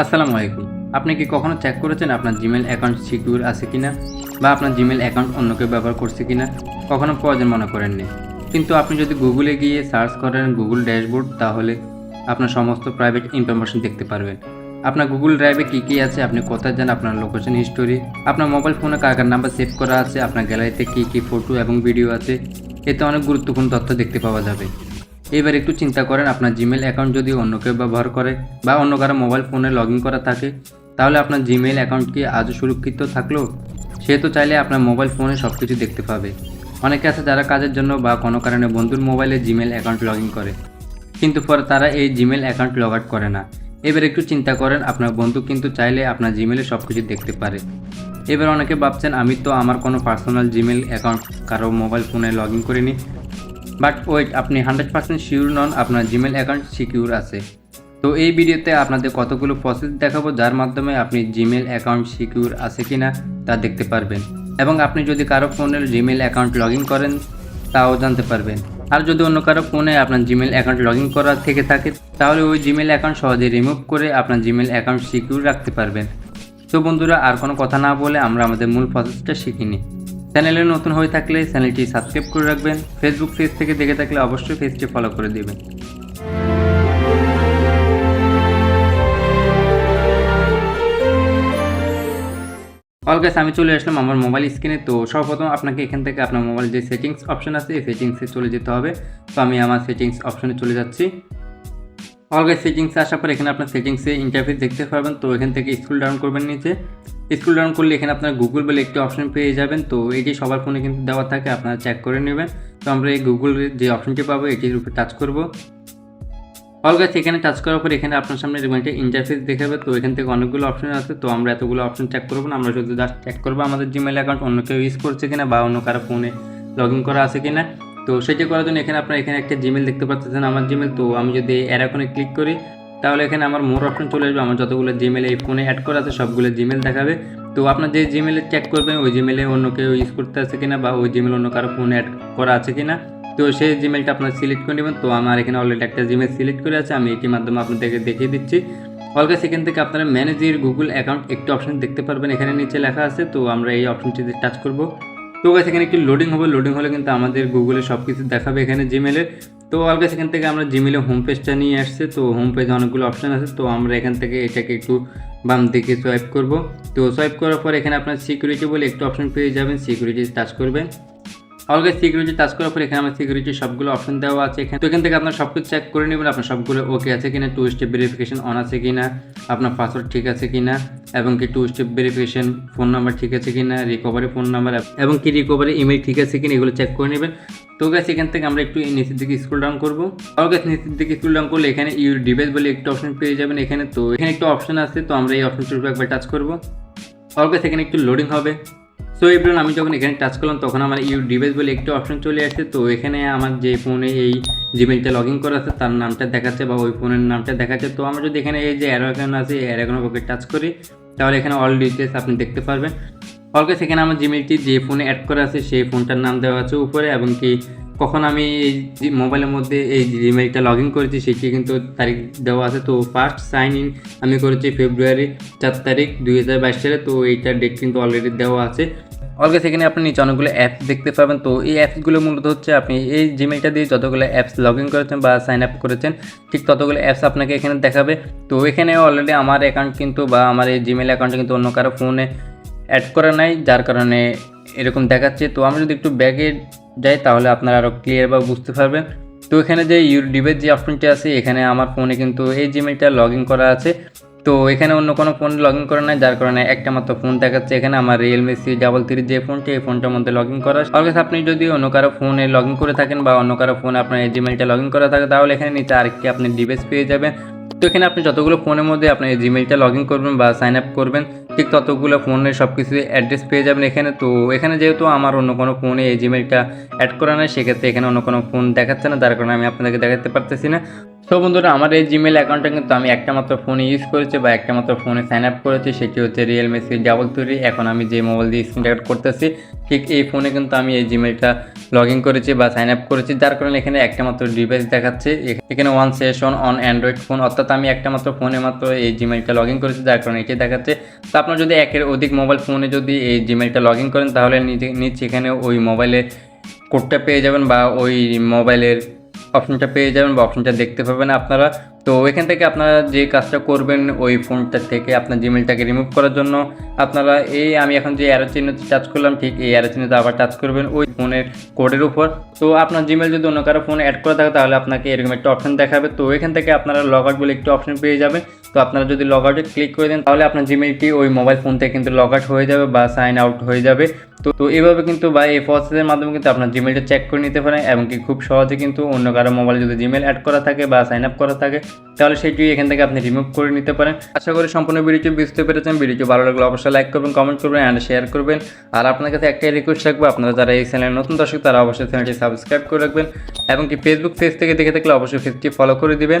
আসসালামু আলাইকুম। আপনি কি কখনো চেক করেছেন আপনার জিমেল অ্যাকাউন্ট সিকিউর আছে কিনা? বা আপনার জিমেল অ্যাকাউন্ট অন্য কেউ ব্যবহার করছে কিনা? কখনো প্রয়োজন মনে করেননি। কিন্তু আপনি যদি গুগলে গিয়ে সার্চ করেন গুগল ড্যাশবোর্ড তাহলে আপনার সমস্ত প্রাইভেট ইনফরমেশন দেখতে পারবেন। আপনার গুগল ড্রাইভে কী কী আছে, আপনি কোথায় যান, আপনার লোকেশন হিস্টোরি আপনার মোবাইল ফোনে কার কার নাম্বার সেভ করা আছে, আপনার গ্যালারিতে কী কী ফটো এবং ভিডিও আছে, এতে অনেক গুরুত্বপূর্ণ তথ্য দেখতে পাওয়া যাবে। এবার একটু চিন্তা করেন, আপনার জিমেল অ্যাকাউন্ট যদি অন্য কেউ ব্যবহার করে বা অন্য কারও মোবাইল ফোনে লগ ইন করা থাকে, তাহলে আপনার জিমেল অ্যাকাউন্ট কি আজও সুরক্ষিত থাকল? সে তো চাইলে আপনার মোবাইল ফোনে সব কিছু দেখতে পাবে। অনেকে আছে যারা কাজের জন্য বা কোনো কারণে বন্ধুর মোবাইলে জিমেল অ্যাকাউন্ট লগ ইন করে, কিন্তু পরে তারা এই জিমেল অ্যাকাউন্ট লগ আউট করে না। এবার একটু চিন্তা করেন, আপনার বন্ধু কিন্তু চাইলে আপনার জিমেলে সব কিছু দেখতে পারে। এবার অনেকে ভাবছেন, আমি তো আমার কোনো পার্সোনাল জিমেল অ্যাকাউন্ট কারও মোবাইল ফোনে লগ ইন করিনি বাট ওয়েট আপনি হান্ড্রেড পার্সেন্ট শিওর নন, আপনার জিমেল অ্যাকাউন্ট সিকিউর আছে। তো এই ভিডিওতে আপনাদের কতগুলো প্রসেস দেখাবো, যার মাধ্যমে আপনি জিমেল অ্যাকাউন্ট সিকিউর আছে কি না তা দেখতে পারবেন। এবং আপনি যদি কারও ফোনের জিমেল অ্যাকাউন্ট লগ ইন করেন, তাও জানতে পারবেন। আর যদি অন্য কারও ফোনে আপনার জিমেল অ্যাকাউন্ট লগ ইন করা থেকে থাকে, তাহলে ওই জিমেল অ্যাকাউন্ট সহজে রিমুভ করে আপনার জিমেল অ্যাকাউন্ট সিকিউর রাখতে পারবেন। তো বন্ধুরা, আর কোনো কথা না বলে আমরা আমাদের মূল প্রসেসটা শিখিনি চ্যানেলে নতুন হয়ে থাকলে চ্যানেলটি সাবস্ক্রাইব করে রাখবেন। ফেসবুক পেজ থেকে দেখে থাকলে অবশ্যই পেজটি ফলো করে দেবেন। অল গাইস আমি চলে আসলাম আমার মোবাইল স্ক্রিনে তো সর্বপ্রথম আপনাকে এখান থেকে আপনার মোবাইল যে সেটিংস অপশন আছে, এই সেটিংসে চলে যেতে হবে। তো আমি আমার সেটিংস অপশনে চলে যাচ্ছি। অল গাইস সেটিংসে আসার পর এখানে আপনার সেটিংসে ইন্টারফেস দেখতে পারবেন। তো এখান থেকে স্ক্রল ডাউন করবেন নিচে। স্ক্রল ডাউন করলে এখানে আপনার গুগল বলে একটি অপশন পেয়ে যাবেন। তো এটি সবার ফোনে কিন্তু দেওয়া থাকে, আপনারা চেক করে নেবেন। তো আমরা এই গুগল যে অপশনটি পাবো, এটির উপর টাচ করব। অল গাছ এখানে টাচ করার পর এখানে আপনার সামনে এরকম একটা ইন্টারফেস দেখাবে। তো এখান থেকে অনেকগুলো অপশন আছে। তো আমরা এতগুলো অপশন চেক করব না, আমরা শুধু জাস্ট চেক করব আমাদের জিমেল অ্যাকাউন্ট অন্য কেউ ইউজ করছে কিনা বা অন্য কারও ফোনে লগ ইন করা আছে কিনা। তো সেটি করার জন্য এখানে আপনার এখানে একটা জিমেল দেখতে পাচ্ছেন আমার জিমেল তো আমি যদি এর এখনে ক্লিক করি, তাহলে এখানে আমার মোর অপশন চলে আসবে। আমার যতগুলো জিমেল এই ফোনে অ্যাড করা আছে, সবগুলো জিমেল দেখাবে। তো আপনার যে জিমেলে চেক করবেন, ওই জিমেলে অন্য কেউ ইউজ করতে আছে কিনা বা ওই জিমেল অন্য কারও ফোনে অ্যাড করা আছে কিনা, তো সেই জিমেলটা আপনার সিলেক্ট করে নেবেন। তো আমার এখানে অলরেডি একটা জিমেল সিলেক্ট করে আছে, আমি এটির মাধ্যমে আপনাদেরকে দেখিয়ে দিচ্ছি। অলগা সেখান থেকে আপনারা ম্যানেজ গুগল অ্যাকাউন্ট একটি অপশন দেখতে পারবেন, এখানে নিচে লেখা আছে, তো আমরা এই অপশনটিতে টাচ করব। তো গাছ এখানে একটি লোডিং হবে। লোডিং হলে কিন্তু আমাদের গুগলে সব কিছু দেখাবে এখানে জিমেলের তো অলগা সেখান থেকে আমরা জিমেলে হোম পেজটা নিয়ে আসছে। তো হোম পেজে অনেকগুলো অপশান আছে। তো আমরা এখান থেকে এটাকে একটু বাম দিকে সোয়াইপ করব। তো সোয়াইপ করার পর এখানে আপনার সিকিউরিটি বলে একটু অপশন পেয়ে যাবেন। সিকিউরিটি টাচ করবেন। অলগে সিকিউরিটি টাচ করার পর এখানে আমার সিকিউরিটি সবগুলো অপশন দেওয়া আছে। এখানে তো এখান থেকে আপনার সব কিছু চেক করে নেবেন, আপনার সবগুলো ওকে আছে কিনা টু স্টেপ ভেরিফিকেশন অন আছে কিনা, আপনার পাসওয়ার্ড ঠিক আছে কিনা, এবং কি two step verification phone number ঠিক আছে কিনা রিকভারি ফোন নাম্বার এবং কি রিকভারি ইমেল ঠিক আছে কিনা, এগুলো চেক করে নেবেন। তো গাছ এখান থেকে আমরা একটু নিচের দিকে স্ক্রল ডাউন করব। আর গাছ নিচের দিকে স্ক্রল ডাউন করলে এখানে ইউর ডিভাইস বলে একটা অপশন পেয়ে যাবেন এখানে। তো এখানে একটা অপশন আছে, তো আমরা এই অপশনটির একবার টাচ করব। আর গাছ এখানে একটু লোডিং হবে। সো এবার আমি যখন এখানে টাচ করলাম, তখন আমার ইউ ডিভাইস বলে একটি অপশন চলে আসছে তো এখানে আমার যে ফোনে এই জিমেলটা লগ ইন করা আছে, তার নামটা দেখাচ্ছে বা ওই ফোনের নামটা দেখাচ্ছে। তো আমার যদি এখানে এই যে অ্যারো অ্যাকাউন্ট আছে, এই ওকে টাচ করি, তাহলে এখানে অল ডিটেলস আপনি দেখতে পারবেন। অলকে সেখানে আমার জিমেলটি যে ফোনে অ্যাড করা আছে, সেই ফোনটার নাম দেওয়া আছে উপরে এবং কি কখন আমি এই মোবাইলের মধ্যে এই জিমেলটা লগ ইন করেছি সেটি কিন্তু তারিখ দেওয়া আছে। তো ফার্স্ট সাইন ইন আমি করেছি ফেব্রুয়ারি চার তারিখ দুই হাজার বাইশ সালে। তো এইটার ডেট কিন্তু অলরেডি দেওয়া আছে। অলগে সেখানে আপনি নিচে অনেকগুলো অ্যাপস দেখতে পাবেন। তো এই অ্যাপসগুলো মূলত হচ্ছে আপনি এই জিমেলটা দিয়ে যতগুলো অ্যাপস লগ ইন করেছেন বা সাইন আপ করেছেন, ঠিক ততগুলো অ্যাপস আপনাকে এখানে দেখাবে। তো এখানে অলরেডি আমার অ্যাকাউন্ট কিন্তু বা আমার এই জিমেল অ্যাকাউন্টে কিন্তু অন্য কারও ফোনে অ্যাড করা নাই, যার কারণে এরকম দেখাচ্ছে। তো আমি যদি একটু ব্যাগে যাই তাহলে আপনারা আরও ক্লিয়ার বা বুঝতে পারবেন। তো এখানে যে ডিভাইস যে অপশনটি আছে, এখানে আমার ফোনে কিন্তু এই জিমেলটা লগ ইন করা আছে। তো এখানে অন্য কোনো ফোন লগ ইন করা নাই, যার কারণে একটা মাত্র ফোন দেখাচ্ছে এখানে, আমার রিয়েলমি সি ডাবল থ্রি যে ফোনটি এই ফোনটার মধ্যে লগ ইন করা। অলগেস আপনি যদি অন্য কারও ফোনে লগ ইন করে থাকেন বা অন্য কারও ফোনে আপনার এই জিমেলটা লগ ইন করা থাকে, তাহলে এখানে নিচে আরেকটি আপনি ডিভাইস পেয়ে যাবেন। তো এখানে আপনি যতগুলো ফোনের মধ্যে আপনি এই জিমেলটা লগ ইন করবেন বা সাইন আপ করবেন ঠিক ততগুলো ফোনের সব কিছু অ্যাড্রেস পেয়ে যাবেন এখানে। তো এখানে যেহেতু আমার অন্য কোনো ফোনে এই জিমেলটা অ্যাড করা নেই, সেক্ষেত্রে এখানে অন্য কোনো ফোন দেখাচ্ছে না তার কারণে আমি আপনাদেরকে দেখাতে পারতেছি না। তো বন্ধুরা, আমার এই জিমেল অ্যাকাউন্টটা কিন্তু আমি একটা মাত্র ফোনে ইউজ করেছি বা একটা মাত্র ফোনে সাইন আপ করেছি, সেটি হচ্ছে রিয়েলমি সি ডাবল থ্রি এখন আমি যে মোবাইল দিয়ে স্ক্রিন রেকর্ড করতেছি, ঠিক এই ফোনে কিন্তু আমি এই জিমেলটা লগ ইন করেছি বা সাইন আপ করেছি, যার কারণে এখানে একটা মাত্র ডিভাইস দেখাচ্ছে। এখানে one session on Android phone অর্থাৎ আমি একটা মাত্র ফোনে মাত্র এই জিমেলটা লগ ইন করেছি, যার কারণে এটি দেখাচ্ছে। তো আপনার যদি একের অধিক মোবাইল ফোনে যদি এই জিমেলটা লগ ইন করেন, তাহলে নিচে এখানে ওই মোবাইলে কোডটা পেয়ে যাবেন বা ওই মোবাইলের অপশনটা পেয়ে যাবেন বা অপশনটা দেখতে পাবেন আপনারা। তো এখান থেকে আপনারা যে কাজটা করবেন ওই ফোনটা থেকে আপনার জিমেলটাকে রিমুভ করার জন্য আপনারা এই আমি এখন যে অ্যারো চিহ্নতে টাচ করলাম, ঠিক এই অ্যারো চিহ্নতে আবার টাচ করবেন ওই ফোনের কোডের উপর। তো আপনার জিমেল যদি অন্য কারও ফোনে অ্যাড করা থাকে, তাহলে আপনাকে এরকম একটা অপশন দেখাবে। তো এখান থেকে আপনারা লগ আউট বলে একটি অপশন পেয়ে যাবেন। তো আপনারা যদি লগ আউটে ক্লিক করে দেন, তাহলে আপনার জিমেলটি ওই মোবাইল ফোন থেকে কিন্তু লগ আউট হয়ে যাবে বা সাইন আউট হয়ে যাবে। তো তো এইভাবে কিন্তু বা এই প্রসেসের মাধ্যমে কিন্তু আপনার জিমেলটা চেক করে নিতে পারেন এবং কি খুব সহজে কিন্তু অন্য কারও মোবাইলে যদি জিমেল অ্যাড করা থাকে বা সাইন আপ করা থাকে, তাহলে সেটি এখান থেকে আপনি রিমুভ করে নিতে পারেন। আশা করি সম্পূর্ণ ভিডিওটি বুঝতে পেরেছেন। ভিডিওটি ভালো লাগলে অবশ্যই লাইক করবেন কমেন্ট করবেন অ্যান্ড শেয়ার করবেন। আর আপনার কাছে একটাই রিকোয়েস্ট রাখব আপনারা যারা এই চ্যানেলের নতুন দর্শক, তারা অবশ্যই চ্যানেলটি সাবস্ক্রাইব করে রাখবেন এবং কি ফেসবুক পেজ থেকে দেখে থাকলে অবশ্যই পেজটি ফলো করে দিবেন।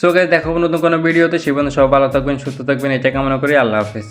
সো গাইজ দেখাবো নতুন কোনো ভিডিওতে। সেই পর্যন্ত সব ভালো থাকবেন, সুস্থ থাকবেন। এটা কামনা করি। আল্লাহ হাফেজ।